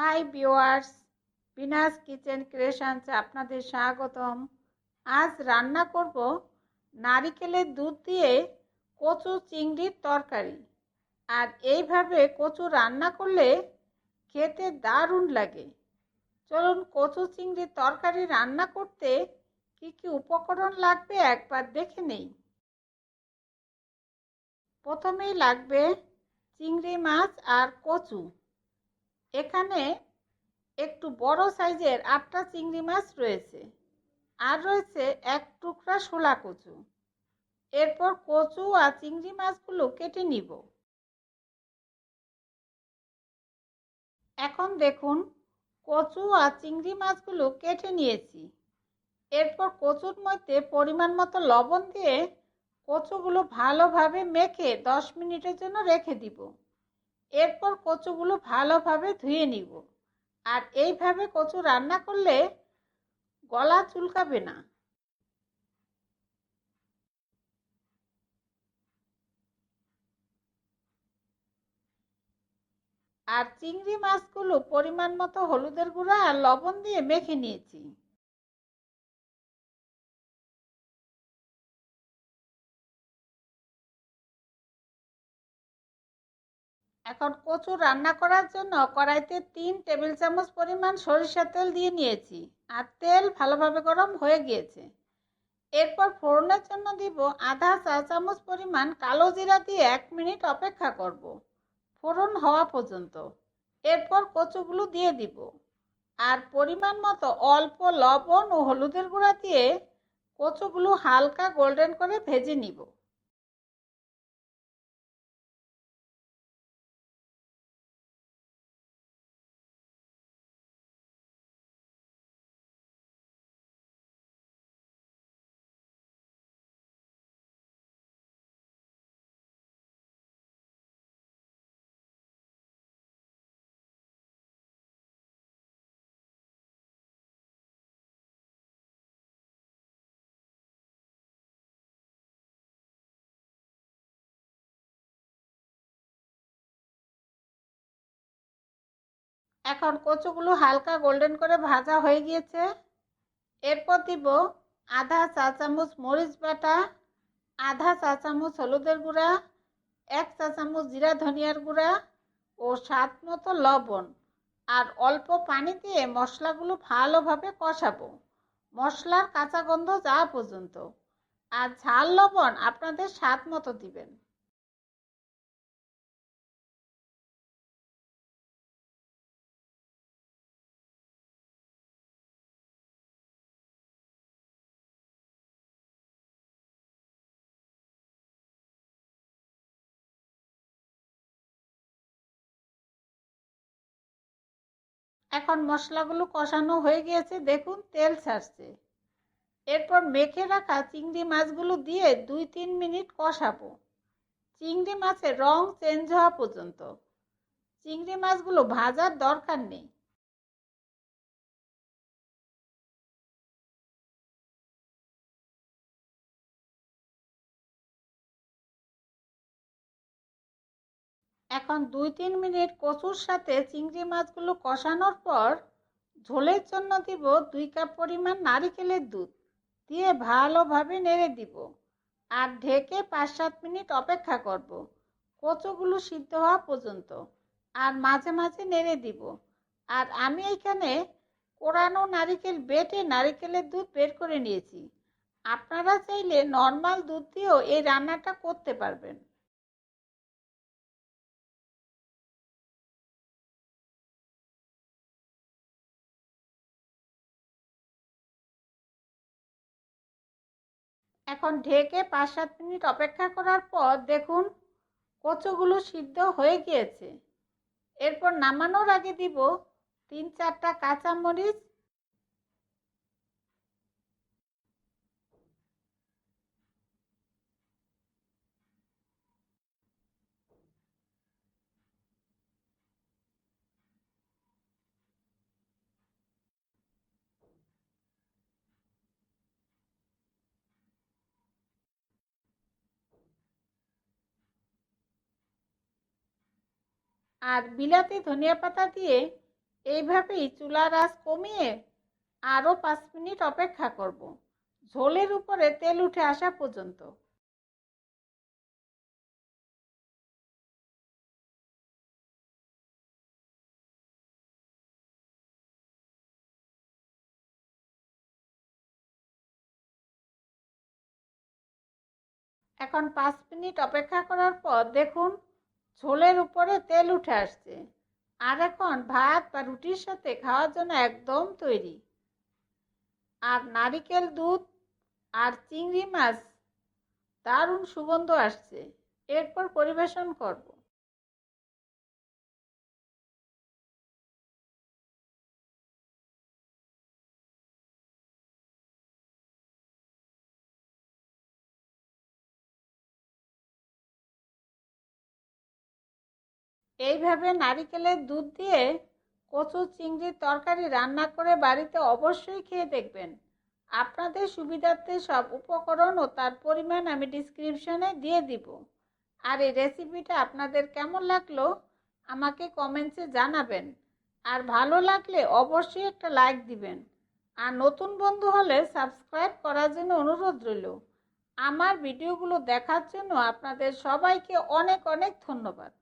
High viewers Bina's kitchen ক্রিয়েশনসে আপনাদের স্বাগতম। আজ রান্না করব নারিকেলের দুধ দিয়ে কচু চিংড়ির তরকারি। আর এইভাবে কচু রান্না করলে খেতে দারুণ লাগে। চলুন কচু চিংড়ির তরকারি রান্না করতে কি কি উপকরণ লাগবে একবার দেখে নেই। প্রথমেই লাগবে চিংড়ি মাছ আর কচু। এখানে একটু বড় সাইজের আটটা চিংড়ি মাছ রয়েছে। আর রয়েছে এক টুকরা শোলা কচু। এরপর কচু আর চিংড়ি মাছগুলো কেটে নিব। এখন দেখুন, কচু আর চিংড়ি মাছগুলো কেটে নিয়েছি। এরপর কচুর মধ্যে পরিমাণ মতো লবণ দিয়ে কচুগুলো ভালোভাবে মেখে দশ মিনিটের জন্য রেখে দিব। এরপর কচুগুলো ভালোভাবে ধুয়ে নিব। আর এইভাবে কচু রান্না করলে গলা চুলকাবে না। আর চিংড়ি মাছগুলো পরিমাণ মতো হলুদের গুঁড়া আর লবণ দিয়ে মেখে নিয়েছি। এখন কচু রান্না করার জন্য কড়াইতে তিন টেবিল চামচ পরিমাণ সরিষা তেল দিয়ে নিয়েছি আর তেল ভালোভাবে গরম হয়ে গিয়েছে। এরপর ফোড়নের জন্য দিব আধা চা চামচ পরিমাণ কালো জিরা দিয়ে এক মিনিট অপেক্ষা করব, ফোড়ন হওয়া পর্যন্ত। এরপর কচুগুলো দিয়ে দিব। আর পরিমাণ মতো অল্প লবণ ও হলুদের গুঁড়া দিয়ে কচুগুলো হালকা গোল্ডেন করে ভেজে নিব। এখন কচুগুলো হালকা গোল্ডেন করে ভাজা হয়ে গিয়েছে। এরপর দিব আধা চা চামচ মরিচ বাটা, আধা চা চামচ হলুদের গুঁড়া, এক চা চামচ জিরা ধনিয়ার গুঁড়া ও স্বাদ মতো লবণ। আর অল্প পানি দিয়ে মশলাগুলো ভালোভাবে কষাবো। মশলার কাঁচা গন্ধ যাওয়া পর্যন্ত। আর ঝাল লবণ আপনাদের স্বাদ মতো দিবেন। এখন মশলাগুলো কষানো হয়ে গিয়েছে, দেখুন তেল ছাড়ছে। এরপর মেখে রাখা চিংড়ি মাছগুলো দিয়ে দুই তিন মিনিট কষাবো। চিংড়ি মাছের রং চেঞ্জ হওয়া পর্যন্ত। চিংড়ি মাছগুলো ভাজার দরকার নেই। এখন দুই তিন মিনিট কচুর সাথে চিংড়ি মাছগুলো কষানোর পর ঝোলের জন্য দিব দুই কাপ পরিমাণ নারিকেলের দুধ। দিয়ে ভালোভাবে নেড়ে দিব। আর ঢেকে পাঁচ সাত মিনিট অপেক্ষা করব। কচুগুলো সিদ্ধ হওয়া পর্যন্ত। আর মাঝে মাঝে নেড়ে দিব। আর আমি এখানে কোরানো নারিকেল বেটে নারিকেলের দুধ বের করে নিয়েছি। আপনারা চাইলে নর্মাল দুধ দিয়েও এই রান্নাটা করতে পারবেন। এখন ঢেকে পাঁচ সাত মিনিট অপেক্ষা করার পর দেখুন কচুগুলো সিদ্ধ হয়ে গিয়েছে। এরপর নামানোর আগে দিব তিন চারটা কাঁচামরিচ আর বিলাতি ধনিয়া পাতা দিয়ে এইভাবেই চুলার আঁচ কমিয়ে আরও পাঁচ মিনিট অপেক্ষা করব। ঝোলের উপরে তেল উঠে আসা পর্যন্ত। এখন পাঁচ মিনিট অপেক্ষা করার পর দেখুন ঝোলের উপরে তেল উঠে আসছে। আর এখন ভাত বা রুটির সাথে খাওয়ার জন্য একদম তৈরি। আর নারিকেল দুধ আর চিংড়ি মাছ দারুণ সুগন্ধ আসছে। এরপর পরিবেশন করব। এইভাবে নারিকেলের দুধ দিয়ে কচু চিংড়ির তরকারি রান্না করে বাড়িতে অবশ্যই খেয়ে দেখবেন। আপনাদের সুবিধার্থে সব উপকরণ ও তার পরিমাণ আমি ডিসক্রিপশনে দিয়ে দিব। আর এই রেসিপিটা আপনাদের কেমন লাগল, আমাকে কমেন্টসে জানাবেন। আর ভালো লাগলে অবশ্যই একটা লাইক দিবেন। আর নতুন বন্ধু হলে সাবস্ক্রাইব করার জন্য অনুরোধ রইল। আমার ভিডিওগুলো দেখার জন্য আপনাদের সবাইকে অনেক অনেক ধন্যবাদ।